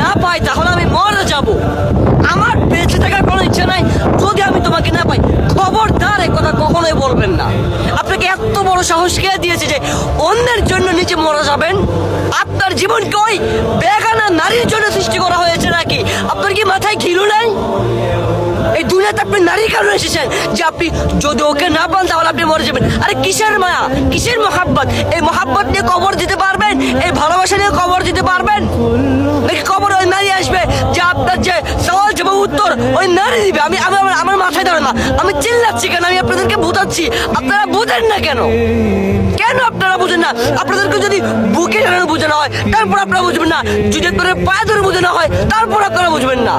না পাই, তাহলে আমি মরে যাব। আমার বেঁচে থাকার কোনো ইচ্ছা নাই, যদি আমি তোমাকে না পাই, খবরদার এই কথা কখনোই বলবেন না। আপনাকে এত বড় সাহস কে দিয়েছে যে অন্যের জন্য নিচে মরা যাবেন? আপনার জীবনকে ওই বেগানা নারীর জন্য সৃষ্টি করা হয়েছে নাকি? আপনার কি মাথায় ঘিলু নাই? এই দুনিয়াতে আপনি নারী কারণে এসেছেন? যে আপনি যদি ওকে না পান, তাহলে আপনি মরে যাবেন। আরে কিসের মায়া? কিসের মহাব্বত? এই মহাব্বত নিয়ে কবর দিতে পারবেন? এই ভালোবাসা নিয়ে কবর দিতে পারবেন? নাকি কবর ওই নারী আসবে যে আপনার যে উত্তর ওই নারী দিবে। আমি আমি আমার- মাথায় ধরে না। আমি চিল্লাচ্ছি কেন? আমি আপনাদেরকে বুঝাচ্ছি। আপনারা বুঝেন না কেন? কেন আপনারা বুঝেন না? আপনাদেরকে যদি বুকে টানানো বোঝানো হয়, তারপর আপনারা বুঝবেন না। যদি আপনাদের পায়ে ধরে বোঝানো হয়, তারপর আপনারা বুঝবেন না।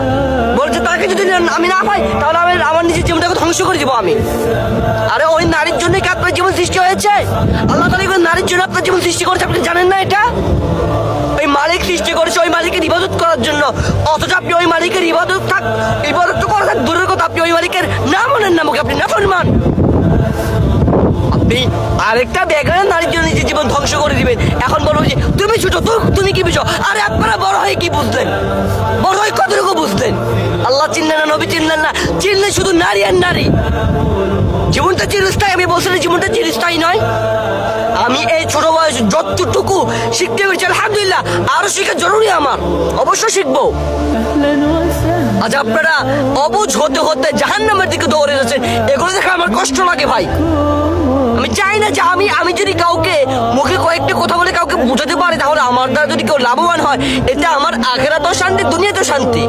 বলছে, তাকে যদি আমি না পাই, তাহলে আমি আমার নিজের জীবনটাকে ধ্বংস করে দিব আমি। আরে, ওই নারীর জন্য কি আপনার জীবন সৃষ্টি হয়েছে? আল্লাহ তালা নারীর জন্য আপনার জীবন সৃষ্টি করেছে, আপনি জানেন না এটা? ওই মালিক সৃষ্টি মালিকের ইবাদত করার জন্য। অথচ আপনি ওই মালিকের ইবাদত থাক, ইবাদত তো করা থাক, দূরের কথা আপনি ওই মালিকের নাম আনেন না মুখে, আপনি আপনি আরেকটা নারীর জন্য নিজের জীবন ধ্বংস করে দিবেন। এখন বলব যে, তুমি তুমি কি বুঝো? আরে আপনারা বড় হয়ে কি বুঝলেন? বড় হয়ে কতটুকু বুঝলেন? আল্লাহ চিনলেন না, নবী চিনলেন না। চিনলেন শুধু নারী আর নারী। জীবনটা চিরস্থায়ী, আমি বলছিলাম, জীবনটা চিরস্থায়ী নয়। আমি এই ছোট বয়স যতটুকু শিখতে পেরেছি আলহামদুলিল্লাহ। আরও শেখা জরুরি আমার। অবশ্যই শিখব। আজ আপনারা অবুঝ হতে হতে জাহান নামের দিকে দৌড়ে যাচ্ছেন। এগুলো দেখে আমার কষ্ট লাগে ভাই। আমি চাই না যে আমি আমি যদি কাউকে মুখে কয়েকটি কথা বলে কাউকে বোঝাতে পারি, তাহলে আমার দ্বারা যদি কেউ লাভবান হয়, এতে আমার আখেরা তো শান্তি দুনিয়া তো শান্তি।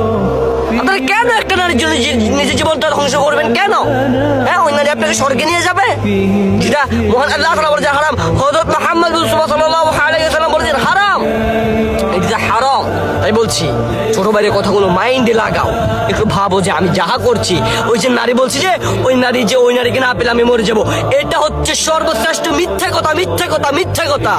আপনারা কেন একটা নারীর জন্য নিজের জীবনটা ধ্বংস করবেন? কেন? হ্যাঁ ওই নারী আপনাকে স্বর্গে নিয়ে যাবে? যেটা মহান আল্লাহ হারাম। হযরত মুহাম্মদ তাই বলছি, ছোট ভাইয়ের কথাগুলো মাইন্ডে লাগাও। একটু ভাবো যে আমি যাহা করছি, ওই যে নারী বলছি যে, ওই নারী যে ওই নারীকে না পেলে আমি মরে যাব। এটা হচ্ছে সর্বশ্রেষ্ঠ মিথ্যা কথা মিথ্যা কথা মিথ্যা কথা।